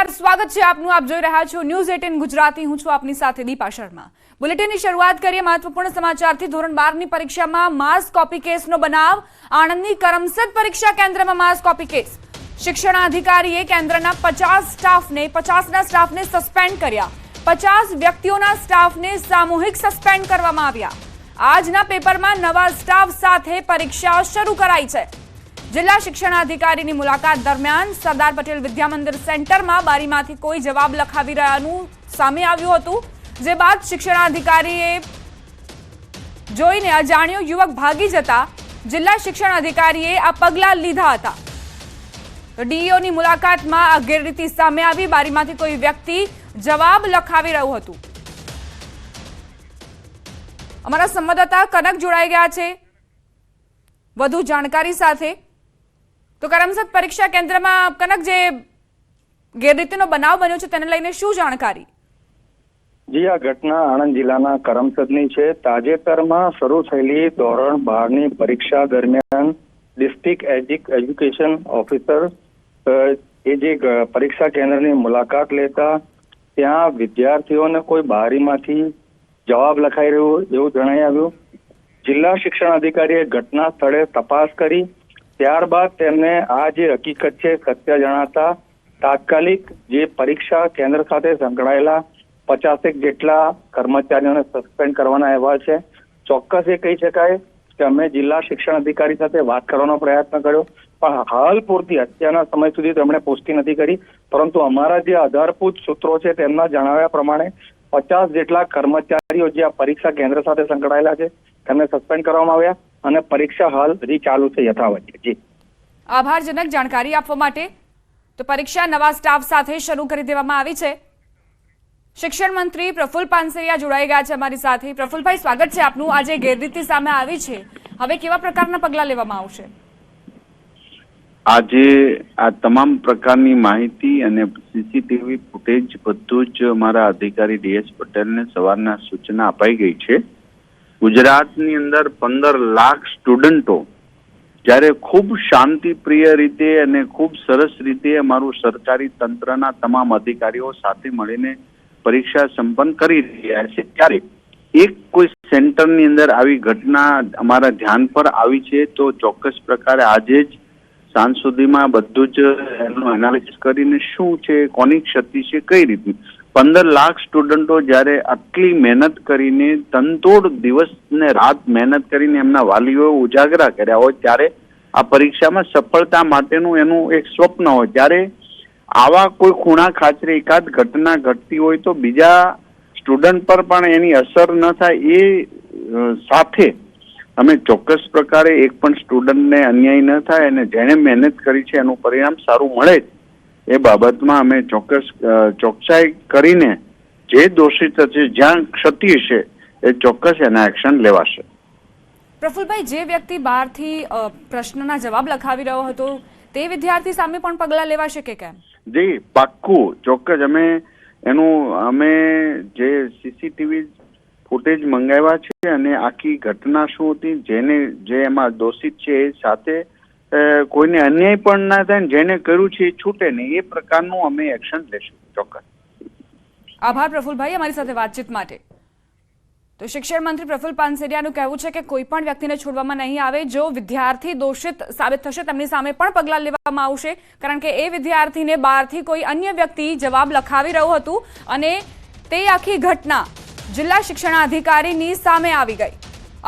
નમસ્કાર. સ્વાગત છે આપનું. આપ જોઈ રહ્યા છો ન્યૂઝ એટીન ગુજરાતી. હું છું આપની સાથે દીપા શર્મા. બુલેટિનની શરૂઆત કરીએ મહત્વપૂર્ણ સમાચારથી. ધોરણ બારની પરીક્ષામાં માસ કોપી કેસનો બનાવ. આણંદની કરમસદ પરીક્ષા કેન્દ્રમાં માસ કોપી કેસ. શિક્ષણાધિકારીએ કેન્દ્રના પચાસ સ્ટાફને, પચાસના સ્ટાફને સસ્પેન્ડ કર્યા. પચાસ વ્યક્તિઓના સ્ટાફને સામૂહિક સસ્પેન્ડ કરવામાં આવ્યા. આજના પેપરમાં નવા સ્ટાફ સાથે પરીક્ષા શરૂ કરાઈ છે. જિલ્લા શિક્ષણાધિકારીની મુલાકાત દરમિયાન સરદાર પટેલ વિદ્યામંદિર સેન્ટરમાં બારીમાંથી કોઈ જવાબ લખાવી રહ્યાનું સામે આવ્યું હતું, જે બાદ શિક્ષણાધિકારીએ જોઈને અજાણ્યો યુવક ભાગી જતા જિલ્લા શિક્ષણ અધિકારીએ આ પગલાં લીધા હતા. ડીઈઓની મુલાકાતમાં આ ગેરરીતિ સામે આવી, બારીમાંથી કોઈ વ્યક્તિ જવાબ લખાવી રહ્યું હતું. અમારા સંવાદદાતા કનક જોડાઈ ગયા છે. વધુ જાણકારી સાથે તો કરમસદ પરીક્ષા કેન્દ્રમાં કનક જે ગેરરીતિનો બનાવ બન્યો છે, તેને લઈને શું જાણકારી? જી, આ ઘટના આણંદ જિલ્લાના કરમસદની છે. તાજેતરમાં શરૂ થયેલી ધોરણ બારની પરીક્ષા દરમિયાન ડિસ્ટ્રિક્ટ એજ્યુક- એજ્યુકેશન ઓફિસર એ જે પરીક્ષા કેન્દ્રની મુલાકાત લેતા ત્યાં વિદ્યાર્થીઓને કોઈ બારીમાંથી જવાબ લખાઈ રહ્યો એવું જણાઈ આવ્યું. જિલ્લા શિક્ષણ અધિકારીએ ઘટના સ્થળે તપાસ કરી ત્યારબાદ તેમને આ જે હકીકત છે, સત્ય જણાતા તાત્કાલિક જે પરીક્ષા કેન્દ્ર સાથે સંકળાયેલા પચાસેક જેટલા કર્મચારીઓને સસ્પેન્ડ કરવાના અહેવાલ છે. ચોક્કસ એ કહી શકાય કે અમે જિલ્લા શિક્ષણ અધિકારી સાથે વાત કરવાનો પ્રયત્ન કર્યો. પણ હાલ પૂરતી અત્યારના સમય સુધી તેમણે પુષ્ટિ નથી કરી. પરંતુ અમારા જે આધારભૂત સૂત્રો છે, તેમના જણાવ્યા પ્રમાણે પચાસ જેટલા કર્મચારીઓ જે આ પરીક્ષા કેન્દ્ર સાથે સંકળાયેલા છે, તેમને સસ્પેન્ડ કરવામાં આવ્યા. અને પરીક્ષા હાલ હજી ચાલુ છે યથાવત. જી. આભારજનક જાણકારી આપવા માટે તો પરીક્ષા નવા સ્ટાફ સાથે શરૂ કરી દેવામાં આવી છે. શિક્ષણ મંત્રી પ્રફુલ પાનસરિયા જોડાઈ ગયા છે અમારી સાથે. પ્રફુલભાઈ સ્વાગત છે આપનું. આજે ગેરરીતિ સામે આવી છે. હવે કેવા પ્રકારના પગલાં લેવામાં આવશે? આજે આ તમામ પ્રકારની માહિતી અને સીસીટીવી ફૂટેજ બધું જ અમારા અધિકારી ડીએસ પટેલને સવારના સૂચના અપાઈ ગઈ છે. ગુજરાતની અંદર પંદર લાખ સ્ટુડન્ટો જ્યારે ખૂબ શાંતિપ્રિય રીતે અને ખૂબ સરસ રીતે અમારું સરકારી તંત્રના તમામ અધિકારીઓ સાથે મળીને પરીક્ષા સંપન્ન કરી રહ્યા છે. ત્યારે એક કોઈ સેન્ટરની અંદર આવી ઘટના અમારા ધ્યાન પર આવી છે તો ચોક્કસ પ્રકારે આજે જ સાંજ સુધીમાં બધું જ એનું એનાલિસિસ કરીને શું છે, કોની ક્ષતિ છે, કઈ રીતની? પંદર લાખ સ્ટુડન્ટો જ્યારે આટલી મહેનત કરીને તનતોડ દિવસ ને રાત મહેનત કરીને એમના વાલીઓએ ઉજાગરા કર્યા હોય, ત્યારે આ પરીક્ષામાં સફળતા માટેનું એનું એક સ્વપ્ન હોય. ત્યારે આવા કોઈ ખૂણા ખાચરે એકાદ ઘટના ઘટતી હોય તો બીજા સ્ટુડન્ટ પર પણ એની અસર ન થાય એ સાથે અમે ચોક્કસ પ્રકારે એક પણ સ્ટુડન્ટને અન્યાય ન થાય અને જેણે મહેનત કરી છે એનું પરિણામ સારું મળે જ. એ બાબતમાં અમે ચોક્કસ ચોકસાઈ કરીને જે દોષિત છે જ્યાં ક્ષતિ છે એ ચોક્કસ એના એક્શન લેવાશે. પ્રફુલભાઈ જે વ્યક્તિ બહારથી પ્રશ્નના જવાબ લખાવી રહ્યો હતો તે વિદ્યાર્થી સામે પણ પગલાં લેવાશે કે કેમ? જી પાક્કું. ચોક્કસ અમે એનું અમે જે સીસીટીવી ફૂટેજ મંગાવ્યા છે અને આખી ઘટના શું હતી જેને જે એમાં દોષિત છે એ સાથે કોઈને અન્યાય પણ ના થાય જેને કર્યું છે એ છૂટે નહીં એ પ્રકારનું અમે એક્શન લેશું ચોક્કસ. આભાર પ્રફુલભાઈ અમારી સાથે વાતચીત માટે. તો શિક્ષણ મંત્રી પ્રફુલ પાનસેરિયાનું કહેવું છે કે કોઈ પણ વ્યક્તિને છોડવામાં નહીં આવે, જો વિદ્યાર્થી દોષિત સાબિત થશે, તેમની સામે પણ પગલાં લેવામાં આવશે, કારણ કે એ વિદ્યાર્થીને બહારથી કોઈ અન્ય વ્યક્તિ જવાબ લખાવી રહ્યું હતું અને તે આખી ઘટના જિલ્લા શિક્ષણાધિકારીની સામે આવી ગઈ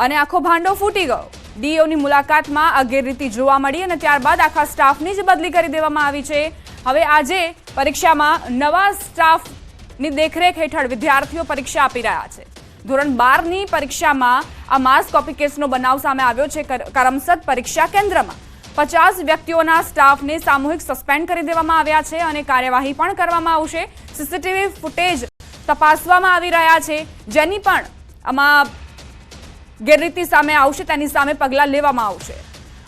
અને આખો ભાંડો ફૂટી ગયો. ડીઓની મુલાકાતમાં આ ગેરરીતિ જોવા મળી અને ત્યારબાદ આખા સ્ટાફની જ બદલી કરી દેવામાં આવી છે. હવે આજે પરીક્ષામાં નવા સ્ટાફની દેખરેખ હેઠળ વિદ્યાર્થીઓ પરીક્ષા આપી રહ્યા છે. ધોરણ બારની પરીક્ષામાં આ માસ કોપી કેસનો બનાવ સામે આવ્યો છે કર- કરમસદ પરીક્ષા કેન્દ્રમાં. પચાસ વ્યક્તિઓના સ્ટાફને સામૂહિક સસ્પેન્ડ કરી દેવામાં આવ્યા છે અને કાર્યવાહી પણ કરવામાં આવશે. સીસીટીવી ફૂટેજ તપાસવામાં આવી રહ્યા છે. જેની પણ આમાં ગેરરીતિ સામે આવશે, તેની સામે પગલાં લેવામાં આવશે.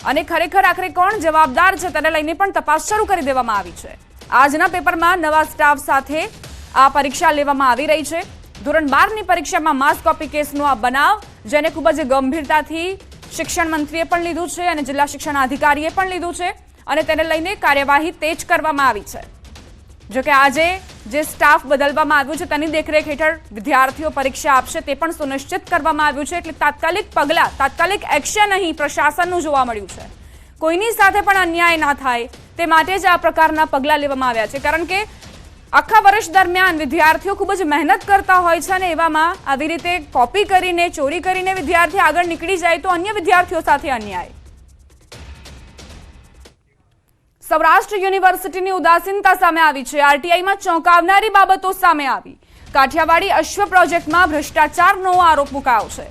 અને ખરેખર આખરે કોણ જવાબદાર છે તેને લઈને પણ તપાસ શરૂ કરી દેવામાં આવી છે. આજના પેપરમાં નવા સ્ટાફ સાથે આ પરીક્ષા લેવામાં આવી રહી છે. ધોરણ બારની પરીક્ષામાં માસ કોપી કેસનો આ બનાવ, જેને ખૂબ જ ગંભીરતાથી શિક્ષણ મંત્રીએ પણ લીધું છે અને જિલ્લા શિક્ષણ અધિકારીએ પણ લીધું છે. અને તેને લઈને કાર્યવાહી તેજ કરવામાં આવી છે. જો કે આજે જે સ્ટાફ બદલવામાં આવ્યું છે તેની દેખરેખ હેઠળ વિદ્યાર્થીઓ પરીક્ષા આપશે તે પણ સુનિશ્ચિત કરવામાં આવ્યું છે એટલે તાત્કાલિક પગલાં, તાત્કાલિક એક્શન અહીં પ્રશાસનનું જોવા મળ્યું છે. કોઈની સાથે પણ અન્યાય ના થાય તે માટે જ આ પ્રકારના પગલાં લેવામાં આવ્યા છે. કારણ કે આખા વર્ષ દરમિયાન વિદ્યાર્થીઓ ખૂબ જ મહેનત કરતા હોય છે અને એવામાં આવી રીતે કોપી કરીને, ચોરી કરીને વિદ્યાર્થી આગળ નીકળી જાય તો અન્ય વિદ્યાર્થીઓ સાથે અન્યાય. સૌરાષ્ટ્ર યુનિવર્સિટીની ઉદાસીનતા સામે આવી છે. આરટીઆઈમાં ચોંકાવનારી બાબતો સામે આવી. કાઠિયાવાડી અશ્વ પ્રોજેક્ટમાં ભ્રષ્ટાચારનો આરોપ મુકાયો છે.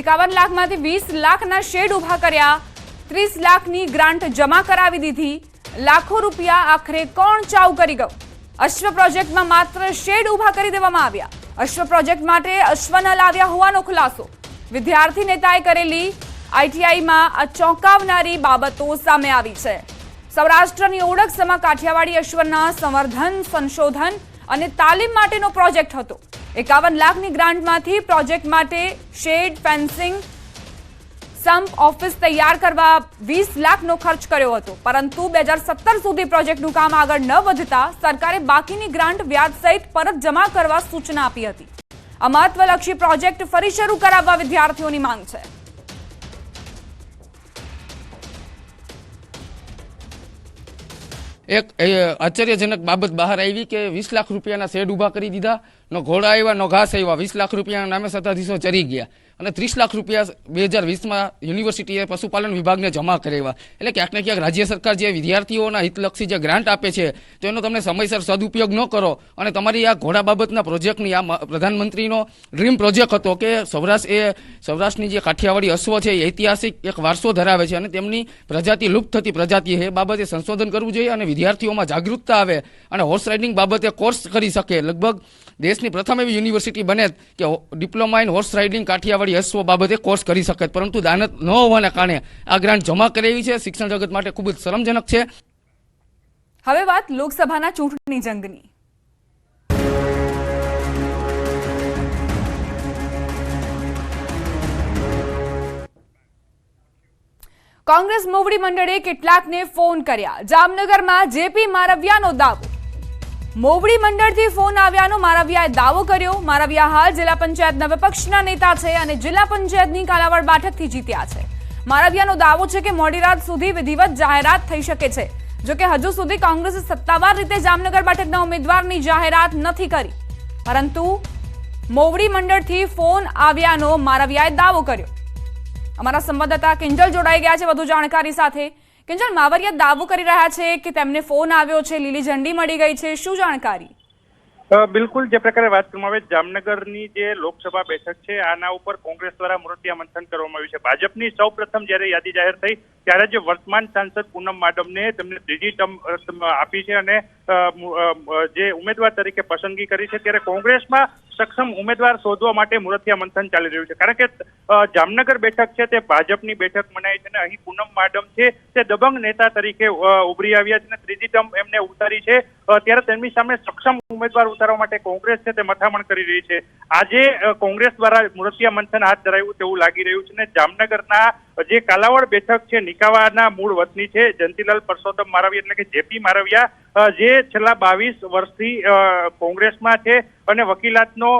એકાવન લાખમાંથી વીસ લાખના શેડ ઊભા કર્યા. ત્રીસ લાખની ગ્રાન્ટ જમા કરાવી દીધી. લાખો રૂપિયા આખરે કોણ ચાવ કરી ગયું? અશ્વ પ્રોજેક્ટમાં માત્ર શેડ ઊભા કરી દેવામાં આવ્યા. અશ્વ પ્રોજેક્ટ માટે અશ્વ ન લાવ્યા હોવાનો ખુલાસો. વિદ્યાર્થી નેતાએ કરેલી આઈટીઆઈમાં આ ચોંકાવનારી બાબતો સામે આવી છે. સૌરાષ્ટ્રની ઓળખ સમા કાઠિયાવાડી અશ્વના સંવર્ધન, સંશોધન અને તાલીમ માટેનો પ્રોજેક્ટ હતો. એકાવન લાખની ગ્રાન્ટમાંથી પ્રોજેક્ટ માટે શેડ, ફેન્સિંગ સંપ ઓફિસ તૈયાર કરવા વીસ લાખનો ખર્ચ કર્યો હતો. પરંતુ બે હજાર સત્તર સુધી પ્રોજેક્ટનું કામ આગળ ન વધતા સરકારે બાકીની ગ્રાન્ટ વ્યાજ સહિત પરત જમા કરવા સૂચના આપી હતી. આ મહત્વલક્ષી પ્રોજેક્ટ ફરી શરૂ કરાવવા વિદ્યાર્થીઓની માંગ છે. એક આશ્ચર્યજનક બાબત બહાર આવી કે વીસ લાખ રૂપિયાના શેડ ઊભા કરી દીધા, નો ઘોડા આવ્યા, નો ઘાસ આવ્યા. વીસ લાખ રૂપિયાના નામે સત્તાધીશો ચરી ગયા. અને ત્રીસ લાખ રૂપિયા બે હજાર વીસમાં યુનિવર્સિટીએ પશુપાલન વિભાગને જમા કરાવ્યા એટલે ક્યાંક ને ક્યાંક રાજ્ય સરકાર જે વિદ્યાર્થીઓના હિતલક્ષી જે ગ્રાન્ટ આપે છે તો એનો તમને સમયસર સદુપયોગ ન કરો. અને તમારી આ ઘોડા બાબતના પ્રોજેક્ટની આ પ્રધાનમંત્રીનો ડ્રીમ પ્રોજેક્ટ હતો કે સૌરાષ્ટ્ર એ, સૌરાષ્ટ્રની જે કાઠિયાવાડી અશ્વ છે એ ઐતિહાસિક એક વારસો ધરાવે છે અને તેમની પ્રજાતિ લુપ્ત થતી પ્રજાતિ એ બાબતે સંશોધન કરવું જોઈએ અને વિદ્યાર્થીઓમાં જાગૃતતા આવે અને હોર્સ રાઇડિંગ બાબતે કોર્સ કરી શકે. લગભગ દેશની પ્રથમ એવી યુનિવર્સિટી બને કે ડિપ્લોમા ઇન હોર્સ રાઇડિંગ કાઠિયાવાડી અશ્વ બાબતે કોર્સ કરી શકે. પરંતુ દાનત ન હોવાના કારણે આ ગ્રાન્ટ જમા કરાવી છે. શિક્ષણ જગત માટે ખૂબ જ શરમજનક છે. હવે વાત લોકસભાના ચૂંટણી જંગની. કોંગ્રેસ મોવડી મંડળે કેટલાકને ફોન કર્યા. જામનગરમાં જેપી મારવિયાનો દાવો. મોવડી મંડળથી ફોન આવ્યાનો મારાવિયાએ દાવો કર્યો. મારાવિયા હાલ જિલ્લા પંચાયતના વિપક્ષના નેતા છે અને જિલ્લા પંચાયતની કાલાવાડ બેઠકથી જીત્યા છે. મારાવિયાનો દાવો છે કે મોડી રાત સુધી વિધિવત જાહેરાત થઈ શકે છે. જો કે હજુ સુધી કોંગ્રેસે સત્તાવાર રીતે જામનગર બેઠકના ઉમેદવારની જાહેરાત નથી કરી. પરંતુ મોવડી મંડળથી ફોન આવ્યાનો મારાવિયાએ દાવો કર્યો. અમારા સંવાદદાતા કિંજલ જોડાઈ ગયા છે. વધુ જાણકારી સાથે કિંજલ, માવરિયા દાવો કરી રહ્યા છે કે તેમને ફોન આવ્યો છે, લીલી ઝંડી મળી ગઈ છે. શું જાણકારી? બિલકુલ જે પ્રકારે વાત કરવામાં આવે, જામનગરની જે લોકસભા બેઠક છે, આના ઉપર કોંગ્રેસ દ્વારા મૂર્તિયા મંથન કરવામાં આવ્યું છે. ભાજપની સૌ પ્રથમ જ્યારે યાદી જાહેર થઈ, ત્યારે જે વર્તમાન સાંસદ પૂનમ માડમને તેમને ત્રીજી ટર્મ આપી છે અને જે ઉમેદવાર તરીકે પસંદગી કરી છે. ત્યારે કોંગ્રેસમાં સક્ષમ ઉમેદવાર શોધવા માટે મુરથિયા મંથન ચાલી રહ્યું છે. કારણ કે જામનગર બેઠક છે, તે ભાજપની બેઠક મનાય છે અને અહીં પૂનમ માડમ છે, તે દબંગ નેતા તરીકે ઉભરી આવ્યા છે અને ત્રીજી ટર્મ એમને ઉતારી છે. ત્યારે તેમની સામે સક્ષમ ઉમેદવાર ઉતારવા માટે કોંગ્રેસ છે તે મથામણ કરી રહી છે. આજે કોંગ્રેસ દ્વારા મુરથિયા મંથન હાથ ધરાયું તેવું લાગી રહ્યું છે અને જામનગરના જે કાલાવડ બેઠક છે, નિકાવાના મૂળ વતની છે જંતીલાલ પરસોત્તમ મારવિયા એટલે કે જેપી મારવિયા જે છેલ્લા બાવીસ વર્ષથી કોંગ્રેસમાં છે અને વકીલાતનો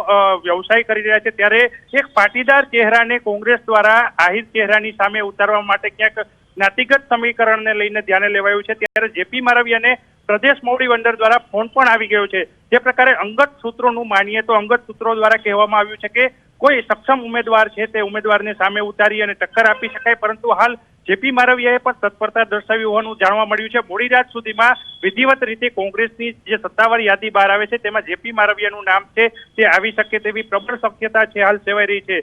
વ્યવસાય કરી રહ્યા છે. ત્યારે એક પાટીદાર ચહેરાને કોંગ્રેસ દ્વારા આહિર ચહેરાની સામે ઉતારવા માટે ક્યાંક જ્ઞાતિગત સમીકરણને લઈને ધ્યાને લેવાયું છે. ત્યારે જેપી મારવી અને પ્રદેશ મોવડી વંડર દ્વારા ફોન પણ આવી ગયો છે. જે પ્રકારે અંગત સૂત્રોનું માનીએ તો અંગત સૂત્રો દ્વારા કહેવામાં આવ્યું છે કે કોઈ સક્ષમ ઉમેદવાર છે તે ઉમેદવારને સામે ઉતારી અને ટક્કર આપી શકાય, પરંતુ હાલ જેપી મારવિયાએ પણ તત્પરતા દર્શાવી હોવાનું જાણવા મળ્યું છે. મોડી રાત સુધીમાં વિધિવત રીતે કોંગ્રેસની જે સત્તાવાર યાદી બહાર આવે છે, તેમાં જેપી મારવિયાનું નામ છે તે આવી શકે તેવી પ્રબળ શક્યતા છે, હાલ સેવાઈ રહી છે.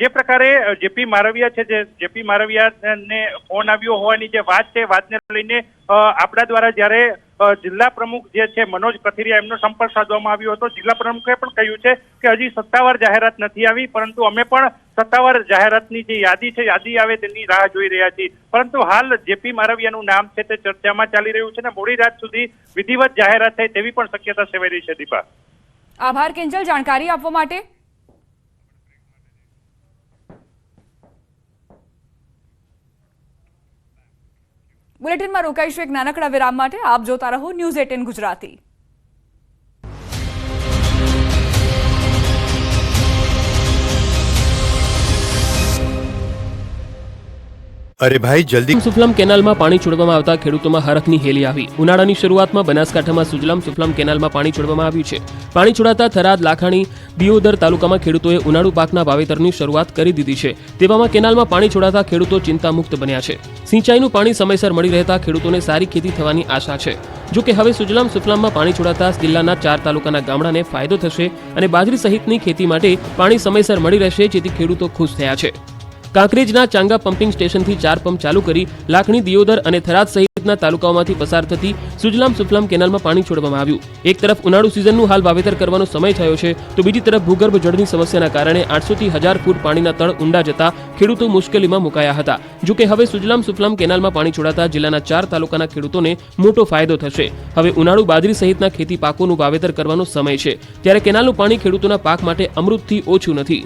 જે પ્રકારે જેપી મારવિયા છે, જે જેપી મારવિયાને ફોન આવ્યો હોવાની જે વાત છે, વાતને લઈને આપણા દ્વારા જ્યારે જિલ્લા પ્રમુખ જે છે, મનોજ કથિરિયા, એમનો સંપર્ક સાધવામાં આવ્યો હતો. જિલ્લા પ્રમુખે પણ કહ્યું છે કે હજી સત્તાવાર જાહેરાત નથી આવી, પરંતુ અમે પણ સત્તાવાર જાહેરાતની જે યાદી છે, યાદી આવે તેની રાહ જોઈ રહ્યા છીએ. પરંતુ હાલ જેપી મારવિયાનું નામ છે તે ચર્ચામાં ચાલી રહ્યું છે ને મોડી રાત સુધી વિધિવત જાહેરાત થાય તેવી પણ શક્યતા સેવાઈ રહી છે, દીપા. આભાર કેન્જલ જાણકારી આપવા માટે બુલેટિનમાં રોકાઈશું એક નાનકડા વિરામ માટે. આપ જોતા રહો ન્યૂઝ એટીન ગુજરાતી. અરે ભાઈ, જલ્દી. સુફલમ કેનાલમાં પાણી છોડવામાં આવતા ખેડૂતોમાં હરખની હેલી આવી. ઉનાળાની શરૂઆતમાં બનાસકાંઠામાં સુજલામ સુફલમ કેનાલમાં પાણી છોડવામાં આવ્યું છે. પાણી છોડાતા થરાદ, લાખાણી, દિયોદર તાલુકામાં ખેડૂતોએ ઉનાળુ પાકના વાવેતરની શરૂઆત કરી દીધી છે. તેવામાં કેનાલમાં પાણી છોડાતા ખેડૂતો ચિંતામુક્ત બન્યા છે. સિંચાઈનું પાણી સમયસર મળી રહેતા ખેડૂતોને સારી ખેતી થવાની આશા છે. જો કે હવે સુજલામ સુફલામમાં પાણી છોડાતા જિલ્લાના ચાર તાલુકાના ગામડાને ફાયદો થશે અને બાજરી સહિતની ખેતી માટે પાણી સમયસર મળી રહેશે, જેથી ખેડૂતો ખુશ થયા છે. કાંકરેજના ચાંગા પમ્પિંગ સ્ટેશનથી ચાર પંપ ચાલુ કરી લાખણી, દિયોદર અને થરાદ સહિતના તાલુકાઓમાંથી પસાર થતી સુજલામ સુફલામ કેનાલમાં પાણી છોડવામાં આવ્યું. એક તરફ ઉનાળુ સિઝનનું હાલ વાવેતર કરવાનો સમય થયો છે, તો બીજી તરફ ભૂગર્ભ જળની સમસ્યાના કારણે આઠસોથી હજાર ફૂટ પાણીના તળ ઊંડા જતા ખેડૂતો મુશ્કેલીમાં મુકાયા હતા. જો કે હવે સુજલામ સુફલામ કેનાલમાં પાણી છોડાતા જિલ્લાના ચાર તાલુકાના ખેડૂતોને મોટો ફાયદો થશે. હવે ઉનાળુ બાજરી સહિતના ખેતી પાકોનું વાવેતર કરવાનો સમય છે. ત્યારે કેનાલનું પાણી ખેડૂતોના પાક માટે અમૃતથી ઓછું નથી.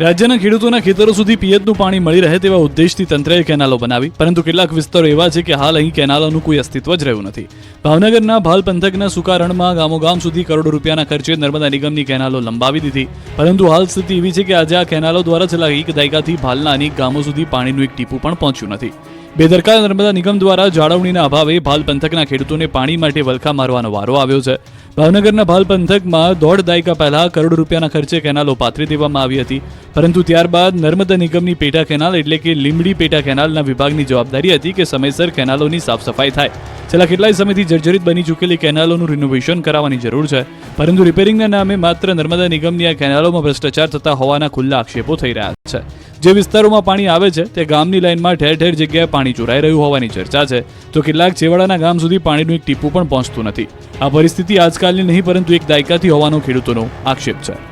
રાજ્યના ખેડૂતોના ખેતરો સુધી પિયતનું પાણી મળી રહે તેવા ઉદ્દેશથી તંત્રએ કેનાલો બનાવી, પરંતુ કેટલાક વિસ્તારો એવા છે કે હાલ અહીં કેનાલોનું કોઈ અસ્તિત્વ જ રહ્યું નથી. ભાવનગરના ભાલ પંથકના સુકારણમાં ગામોગામ સુધી કરોડો રૂપિયાના ખર્ચે નર્મદા નિગમની કેનાલો લંબાવી દીધી. પરંતુ હાલ સ્થિતિ એવી છે કે આજે આ કેનાલો દ્વારા છેલ્લા એક દાયકાથી ભાલના અનેક ગામો સુધી પાણીનું એક ટીપું પણ પહોંચ્યું નથી. બેદરકાર નર્મદા નિગમ દ્વારા જાળવણીના અભાવે ભાલ પંથકના ખેડૂતોને પાણી માટે વલખા મારવાનો વારો આવ્યો છે. ભાવનગરના ભાલ પંથકમાં દોઢ દાયકા પહેલા કરોડ રૂપિયાના ખર્ચે કેનાલો પાથરી દેવામાં આવી હતી. પરંતુ ત્યારબાદ નર્મદા નિગમની પેટા કેનાલ એટલે કે લીમડી પેટા કેનાલના વિભાગની જવાબદારી હતી કે સમયસર કેનાલોની સાફ સફાઈ થાય. છેલ્લા કેટલાય સમયથી જર્જરિત બની ચૂકેલી કેનાલોનું રિનોવેશન કરાવવાની જરૂર છે. પરંતુ રિપેરિંગના નામે માત્ર નર્મદા નિગમની આ કેનાલોમાં ભ્રષ્ટાચાર થતા હોવાના ખુલ્લા આક્ષેપો થઈ રહ્યા છે. જે વિસ્તારોમાં પાણી આવે છે, તે ગામની લાઇનમાં ઠેર ઠેર જગ્યાએ પાણી ચોરાઈ રહ્યું હોવાની ચર્ચા છે. તો કેટલાક છેવાડાના ગામ સુધી પાણીનું એક ટીપું પણ પહોંચતું નથી. આ પરિસ્થિતિ આજકાલની નહીં, પરંતુ એક દાયકાથી હોવાનો ખેડૂતોનો આક્ષેપ છે.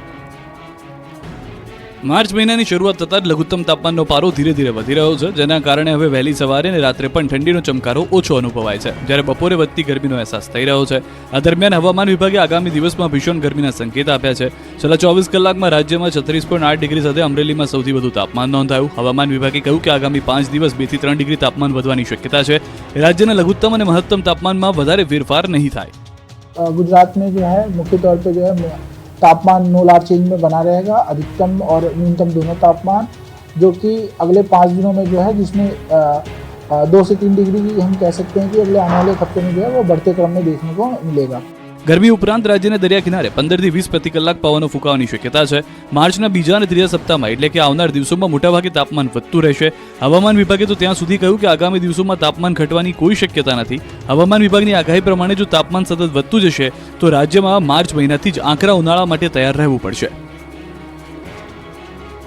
માર્ચ મહિનાની શરૂઆત થતાં જ લઘુત્તમ તાપમાનનો પારો ધીરે ધીરે વધી રહ્યો છે, જેના કારણે હવે વહેલી સવારે અને રાત્રે પણ ઠંડીનો ચમકારો ઓછો અનુભવાય છે. જ્યારે બપોરે વધતી ગરમીનો અહેસાસ થઈ રહ્યો છે. આ દરમિયાન હવામાન વિભાગે આગામી દિવસમાં ભીષણ ગરમીના સંકેત આપ્યા છે. છેલ્લા ચોવીસ કલાકમાં રાજ્યમાં છત્રીસ પોઈન્ટ આઠ ડિગ્રી સાથે અમરેલીમાં સૌથી વધુ તાપમાન નોંધાયું. હવામાન વિભાગે કહ્યું કે આગામી પાંચ દિવસ બેથી ત્રણ ડિગ્રી તાપમાન વધવાની શક્યતા છે. રાજ્યના લઘુત્તમ અને મહત્તમ તાપમાનમાં વધારે ફેરફાર નહીં થાય. ગુજરાત જો હૈ, મુખ્ય તૌર પર જો હૈ तापमान नो लार चेंज में बना रहेगा, अधिकतम और न्यूनतम दोनों तापमान, जो कि अगले पाँच दिनों में जो है, जिसमें दो से तीन डिग्री की हम कह सकते हैं कि अगले आने वाले हफ़्ते में जो है, वो बढ़ते क्रम में देखने को मिलेगा। ગરમી ઉપરાંત રાજ્યના દરિયા કિનારે પંદરથી વીસ પ્રતિ કલાક પવનો ફૂંકાવાની શક્યતા છે. માર્ચના બીજા અને ત્રીજા સપ્તાહમાં, એટલે કે આવનાર દિવસોમાં મોટાભાગે તાપમાન વધતું રહેશે. હવામાન વિભાગે તો ત્યાં સુધી કહ્યું કે આગામી દિવસોમાં તાપમાન ઘટવાની કોઈ શક્યતા નથી. હવામાન વિભાગની આગાહી પ્રમાણે જો તાપમાન સતત વધતું જશે, તો રાજ્યમાં માર્ચ મહિનાથી જ આંકરા ઉનાળા માટે તૈયાર રહેવું પડશે.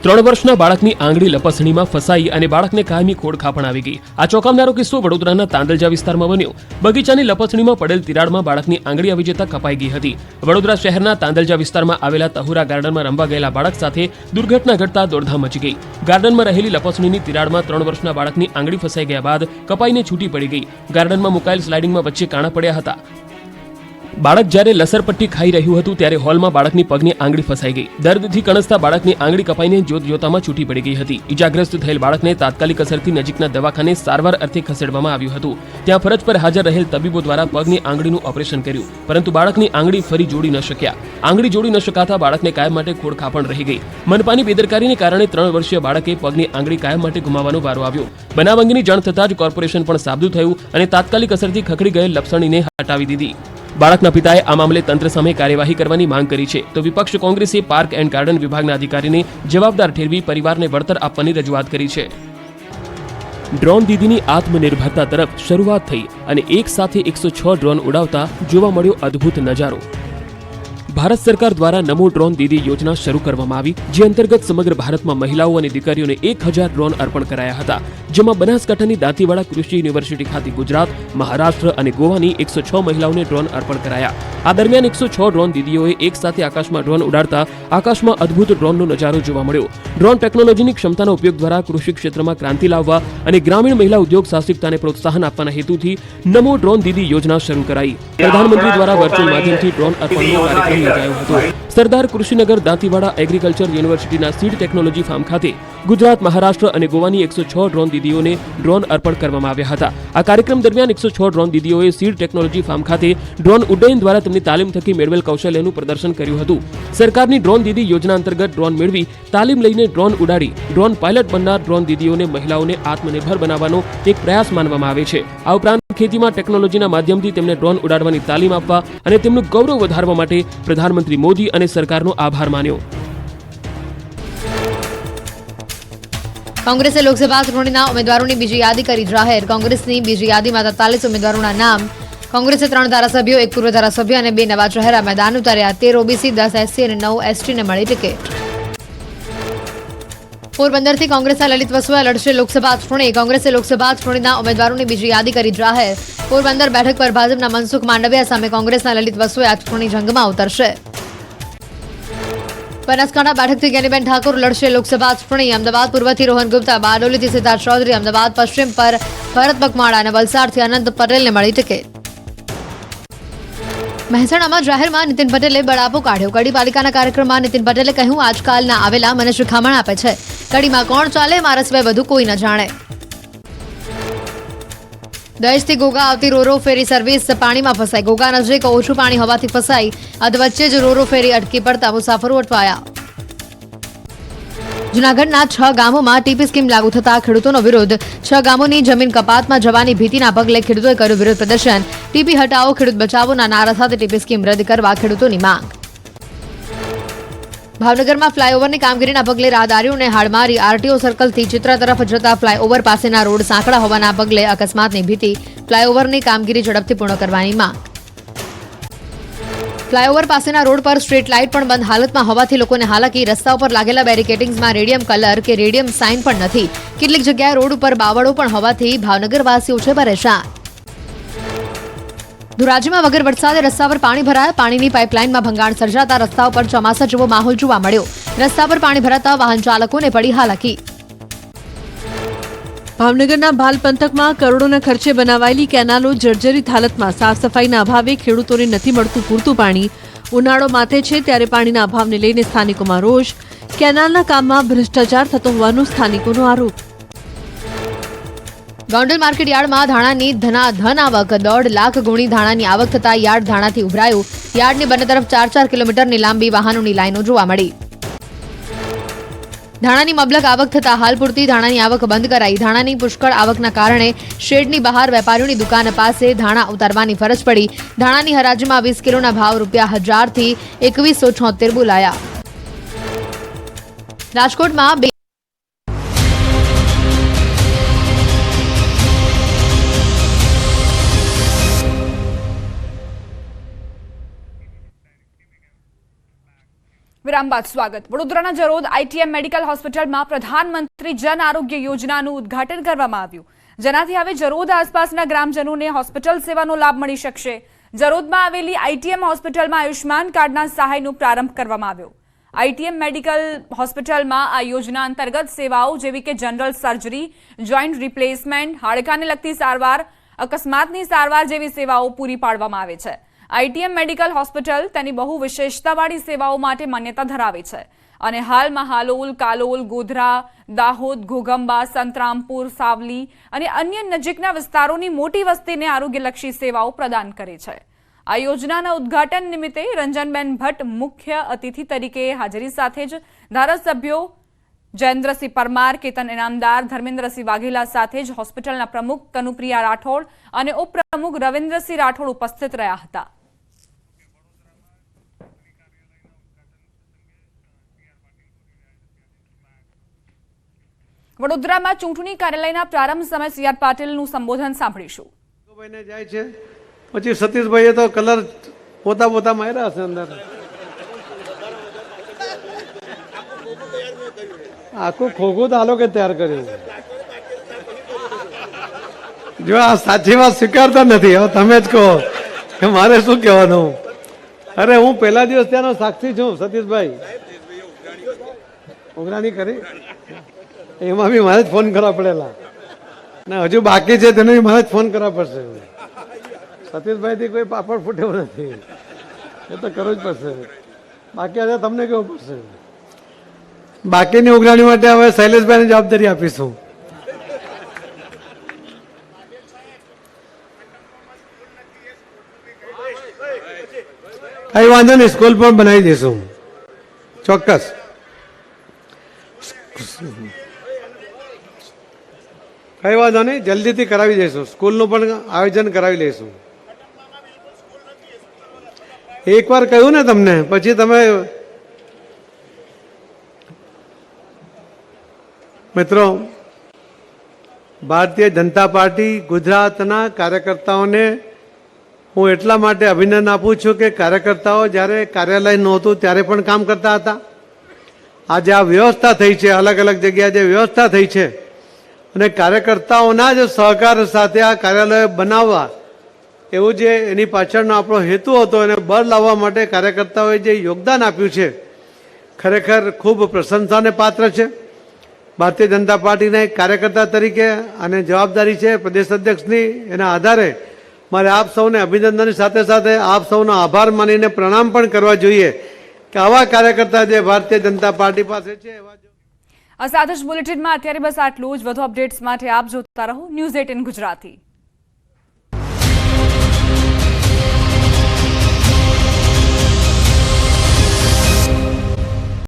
ત્રણ વર્ષના બાળકની આંગળી લપસણીમાં ફસાઈ અને બાળકને કાયમી ખોડખાપણ આવી ગઈ. આ ચોંકાવનારો કિસ્સો વડોદરાના તાંદલજા વિસ્તારમાં બન્યો. બગીચાની લપસણીમાં પડેલ તિરાડમાં બાળકની આંગળી આવી જતા કપાઈ ગઈ હતી. વડોદરા શહેરના તાંદલજા વિસ્તારમાં આવેલા તહુરા ગાર્ડનમાં રમવા ગયેલા બાળક સાથે દુર્ઘટના ઘટતા દોડધામ મચી ગઈ. ગાર્ડનમાં રહેલી લપસણીની તિરાડમાં ત્રણ વર્ષના બાળકની આંગળી ફસાઈ ગયા બાદ કપાઈને છૂટી પડી ગઈ. ગાર્ડનમાં મુકાયેલ સ્લાઇડિંગમાં વચ્ચે કાણા પડ્યા હતા. બાળક જ્યારે લસરપટ્ટી ખાઈ રહ્યું હતું ત્યારે હોલમાં બાળકની પગની આંગળી ફસાઈ ગઈ. દર્દથી કણસતા બાળકની આંગળી કપાઈને જોત જોતામાં છૂટી પડી ગઈ હતી. ઇજાગ્રસ્ત થયેલ બાળકને તાત્કાલિક અસરથી નજીકના દવાખાને સારવાર અર્થે ખસેડવામાં આવ્યું હતું. ત્યાં ફરજ પર હાજર રહેલ તબીબો દ્વારા પગની આંગળીનું ઓપરેશન કર્યું, પરંતુ બાળકની આંગળી ફરી જોડી ન શક્યા. આંગળી જોડી ન શકાતા બાળકને કાયમ માટે ખોડખાપણ રહી ગઈ. મનપાની બેદરકારીને કારણે ત્રણ વર્ષીય બાળકે પગની આંગળી કાયમ માટે ગુમાવવાનો વારો આવ્યો. બનાવ અંગેની જાણ થતાં જ કોર્પોરેશન પણ સાબદું થયું અને તાત્કાલિક અસરથી ખખડી ગયેલ લપસણીને હટાવી દીધી. બાળકના પિતાએ આ મામલે તંત્ર સામે કાર્યવાહી કરવાની માંગ કરી છે. તો વિપક્ષ કોંગ્રેસે પાર્ક એન્ડ ગાર્ડન વિભાગના અધિકારીને જવાબદાર ઠેરવી પરિવારને વળતર આપવાની રજૂઆત કરી છે. ડ્રોન દીદીની આત્મનિર્ભરતા તરફ શરૂઆત થઈ અને એક સાથે એકસો છ ડ્રોન ઉડાવતા જોવા મળ્યો અદ્ભુત નજારો. ભારત સરકાર દ્વારા નમો ડ્રોન દીદી યોજના શરૂ કરવામાં આવી જે અંતર્ગત સમગ્ર ભારતમાં મહિલાઓ અને દીકરીઓને એક હજાર ડ્રોન અર્પણ કરાયા હતા જેમાં બનાસકાંઠાની દાંતીવાડા કૃષિ યુનિવર્સિટી ખાતે ગુજરાત મહારાષ્ટ્ર અને ગોવાની એકસો છ મહિલાઓને ડ્રોન અર્પણ કરાયા. આ દરમિયાન એકસો છ ડ્રોન દીદીઓએ એક સાથે આકાશમાં ડ્રોન ઉડાડતા આકાશમાં અદ્ભુત ડ્રોનનો નજારો જોવા મળ્યો. ડ્રોન ટેકનોલોજીની ક્ષમતાના ઉપયોગ દ્વારા કૃષિ ક્ષેત્રમાં ક્રાંતિ લાવવા અને ગ્રામીણ મહિલા ઉદ્યોગ સાહસિકતાને પ્રોત્સાહન આપવાના હેતુથી નમો ડ્રોન દીદી યોજના શરૂ કરાઈ. પ્રધાનમંત્રી દ્વારા વર્ચ્યુઅલ માધ્યમથી ડ્રોન અર્પણનો કાર્યક્રમ યોજાયો હતો સરદાર કૃષિનગર દાંતીવાડા એગ્રીકલ્ચર યુનિવર્સિટીના સીડ ટેકનોલોજી ફાર્મ ખાતે ગુજરાત, મહારાષ્ટ્ર અને ગોવાની એકસો છ ડ્રોન દીદીઓને ડ્રોન અર્પણ કરવામાં આવ્યા હતા. આ કાર્યક્રમ દરમિયાન એકસો છ ડ્રોન દીદીઓએ સીડ ટેકનોલોજી ફાર્મ ખાતે ડ્રોન ઉડ્ડયન દ્વારા તેમની તાલીમ થકી મેળવેલ કૌશલ્યનું પ્રદર્શન કર્યું હતું. સરકારની ડ્રોન દીદી યોજના અંતર્ગત ડ્રોન મેળવી તાલીમ લઈને ડ્રોન ઉડાડી ડ્રોન પાયલટ બનનાર ડ્રોન દીદીઓને મહિલાઓને આત્મનિર્ભર બનાવવાનો એક પ્રયાસ માનવામાં આવે છે. આ ઉપરાંત ખેતીમાં ટેકનોલોજીના માધ્યમથી તેમને ડ્રોન ઉડાડવાની તાલીમ આપવા અને તેમનું ગૌરવ વધારવા માટે પ્રધાનમંત્રી મોદી અને સરકારનો આભાર માન્યો. કોંગ્રેસે લોકસભા ચૂંટણીના ઉમેદવારોની બીજી યાદી કરી જાહેર. કોંગ્રેસની બીજી યાદીમાં તેતાલીસ ઉમેદવારોના નામ. કોંગ્રેસે ત્રણ ધારાસભ્યો, એક પૂર્વ ધારાસભ્ય અને બે નવા ચહેરા મેદાન ઉતાર્યા. તેર ઓબીસી, દસ એસસી અને નવ એસટીને મળી ટિકિટ. પોરબંદરથી કોંગ્રેસના લલિત વસુઆ લડશે લોકસભા ચૂંટણી. કોંગ્રેસે લોકસભા ચૂંટણીના ઉમેદવારોની બીજી યાદી કરી જાહેર. પોરબંદર બેઠક પર ભાજપના મનસુખ માંડવિયા સામે કોંગ્રેસના લલિત વસુએ આ ચૂંટણી જંગમાં ઉતરશે. બનાસકાંઠા બેઠકથી જ્ઞાનીબેન ઠાકોર લડશે લોકસભા ચૂંટણી. અમદાવાદ પૂર્વથી રોહન ગુપ્તા, બારડોલીથી સિદ્ધાર્થ ચૌધરી, અમદાવાદ પશ્ચિમ પર ભરત બકમાળા અને વલસાડથી અનંત પટેલને મળી ટિકિટ. મહેસાણામાં જાહેરમાં નીતિન પટેલે બળાપો કાઢ્યો. કડી પાલિકાના કાર્યક્રમમાં નીતિન પટેલે કહ્યું, આજકાલના આવેલા મને શિખામણ આપે છે. કડીમાં કોણ ચાલે, મારા સિવાય વધુ કોઈ ન જાણે. દહેજથી ઘોઘા આવતી રોરો ફેરી સર્વિસ પાણીમાં ફસાઈ. ઘોઘા નજીક ઓછું પાણી હોવાથી ફસાઈ. અધ વચ્ચે જ રોરો ફેરી અટકી પડતા મુસાફરો અટવાયા. જૂનાગઢના છ ગામોમાં ટીપી સ્કીમ લાગુ થતા ખેડૂતોનો વિરોધ. છ ગામોની જમીન કપાતમાં જવાની ભીતિના પગલે ખેડૂતોએ કર્યું વિરોધ પ્રદર્શન. ટીપી હટાવો, ખેડૂત બચાવોના નારા સાથે ટીપી સ્કીમ રદ કરવા ખેડૂતોની માંગ. ભાવનગરમાં ફ્લાયઓવરની કામગીરીના પગલે રાહદારીઓને હાડમારી આરટીઓ સર્કલથી ચિત્રા તરફ જતા ફ્લાયઓવર પાસેના રોડ સાંકડા હોવાના પગલે અકસ્માતની ભીતિ ફ્લાયઓવરની કામગીરી ઝડપથી પૂર્ણ કરવાની માંગ. ફ્લાયઓવર પાસેના રોડ પર સ્ટ્રીટ લાઇટ પણ બંધ હાલતમાં હોવાથી લોકોને હાલાકી રસ્તા ઉપર લાગેલા બેરિકેડિંગ્સમાં રેડિયમ કલર કે રેડિયમ સાઇન પણ નથી. કેટલીક જગ્યાએ રોડ ઉપર બાવળો પણ હોવાથી ભાવનગરવાસીઓ છે પરેશાન. ધોરાજીમાં વગર વરસાદે રસ્તા પર પાણી ભરાયા. પાણીની પાઇપલાઇનમાં ભંગાણ સર્જાતા રસ્તા ઉપર ચોમાસા જેવો માહોલ જોવા મળ્યો. રસ્તા પર પાણી ભરાતા વાહન ચાલકોને પડી હાલાકી. ભાવનગરના ભાલ પંથકમાં કરોડોના ખર્ચે બનાવાયેલી કેનાલો જર્જરિત હાલતમાં સાફ સફાઈના અભાવે ખેડૂતોને નથી મળતું પૂરતું પાણી. ઉનાળો માથે છે ત્યારે પાણીના અભાવને લઈને સ્થાનિકોમાં રોષ. કેનાલના કામમાં ભ્રષ્ટાચાર થતો હોવાનો સ્થાનિકોનો આરોપ. ગોંડલ માર્કેટ યાર્ડમાં ધાણાની ધનાધન આવક દોઢ લાખ ગુણી ધાણાની આવક થતાં યાર્ડ ધાણાથી ઉભરાયું. યાર્ડની બંને તરફ ચાર ચાર કિલોમીટરની લાંબી વાહનોની લાઈનો જોવા મળી. ધાણાની મબલક આવક થતાં હાલ પૂરતી ધાણાની આવક બંધ કરાઈ. ધાણાની પુષ્કળ આવકના કારણે શેડની બહાર વેપારીઓની દુકાન પાસે ધાણા ઉતારવાની ફરજ પડી. ધાણાની હરાજીમાં વીસ કિલોના ભાવ રૂપિયા હજારથી એકવીસો છોતેર બોલાયા. રાજકોટમાં વિરામ બાદ સ્વાગત. વડોદરાના જરોદ આઈટીએમ મેડિકલ હોસ્પિટલમાં પ્રધાનમંત્રી જન આરોગ્ય યોજનાનું ઉદ્ઘાટન કરવામાં આવ્યું. જેનાથી હવે જરોદ આસપાસના ગ્રામજનોને હોસ્પિટલ સેવાનો લાભ મળી શકશે. જરોદમાં આવેલી આઈટીએમ હોસ્પિટલમાં આયુષ્માન કાર્ડના સહાયનો પ્રારંભ કરવામાં આવ્યો. આઈટીએમ મેડિકલ હોસ્પિટલમાં આ યોજના અંતર્ગત સેવાઓ જેવી કે જનરલ સર્જરી, જોઈન્ટ રિપ્લેસમેન્ટ, હાડકાને લગતી સારવાર, અકસ્માતની સારવાર જેવી સેવાઓ પૂરી પાડવામાં આવે છે. આઈટીએમ મેડિકલ હોસ્પિટલ તેની બહુ વિશેષતાવાળી સેવાઓ માટે માન્યતા ધરાવે છે. અને હાલમાં હાલોલ, કાલોલ, ગોધરા, દાહોદ ઘોગંબા સંતરામપુર, સાવલી અને અન્ય નજીકના વિસ્તારોની મોટી વસ્તીને આરોગ્યલક્ષી સેવાઓ પ્રદાન કરે છે. આ યોજનાના ઉદ્ઘાટન નિમિત્તે રંજનબેન ભટ્ટ મુખ્ય અતિથિ તરીકે હાજરી સાથે જ ધારાસભ્યો જયેન્દ્રસિંહ પરમાર, કેતન ઇનામદાર, ધર્મેન્દ્રસિંહ વાઘેલા સાથે જ હોસ્પિટલના પ્રમુખ કનુપ્રિયા રાઠોડ અને ઉપપ્રમુખ રવિન્દ્રસિંહ રાઠોડ ઉપસ્થિત રહ્યા હતા. વડોદરામાં ચૂંટણી કાર્યાલયના પ્રારંભ સમયે સી પાટીલનું સંબોધન સાંભળીશું. ભાઈને જાય છે. પછી સતીશભાઈએ તો કલર પોતા પોતા માર્યા હશે અંદર. આખું ખોખું તો કે તૈયાર કર્યું. જો આ સાચી વાત સ્વીકારતા નથી, હવે તમે જ કહો કે મારે શું કહેવાનું? અરે હું પહેલા દિવસ ત્યાંનો સાક્ષી છું, સતીશભાઈ. ઉઘરાણી કરી? એમાં બી મારે જ ફોન કરવા પડેલા. ને, હજુ બાકી છે તેને મારે જ ફોન કરવા પડશે. સતીશભાઈથી કોઈ પાપડ ફૂટ્યો નથી. એ તો કરવું જ પડશે. બાકી આજે તમને કેવું પડશે? બાકીની ઉઘરાણી માટે હવે શૈલેષભાઈને જવાબદારી આપીશું. કઈ વાંધો નહીં, સ્કૂલ પણ બનાવી દઈશું. ચોક્કસ. કઈ વાંધો નહીં, જલ્દીથી કરાવી દઈશું. સ્કૂલનું પણ આયોજન કરાવી લઈશું. એકવાર કહ્યું ને તમને, પછી તમે મિત્રો, ભારતીય જનતા પાર્ટી ગુજરાતના કાર્યકર્તાઓને હું એટલા માટે અભિનંદન આપું છું કે કાર્યકર્તાઓ જ્યારે કાર્યાલય નહોતું, ત્યારે પણ કામ કરતા હતા. આજે આ વ્યવસ્થા થઈ છે અલગ અલગ જગ્યાએ જે વ્યવસ્થા થઈ છે અને કાર્યકર્તાઓના જ સહકાર સાથે આ કાર્યાલય બનાવવા એવું જે એની પાછળનો આપણો હેતુ હતો, એને બળ લાવવા માટે કાર્યકર્તાઓએ જે યોગદાન આપ્યું છે, ખરેખર ખૂબ પ્રશંસાને પાત્ર છે. ભારતીય જનતા પાર્ટીના એક કાર્યકર્તા તરીકે અને જવાબદારી છે પ્રદેશ અધ્યક્ષની, એના આધારે મારે આપ સૌને અભિનંદનની સાથે સાથે આપ સૌનો આભાર માનીને પ્રણામ પણ કરવા જોઈએ કે આવા કાર્યકર્તા જે ભારતીય જનતા પાર્ટી પાસે છે, એવા આ સાથે જ બુલેટિનમાં અત્યારે બસ આટલું જ. વધુ અપડેટ્સ માટે આપ જોતા રહો ન્યૂઝ એટીન ગુજરાતી.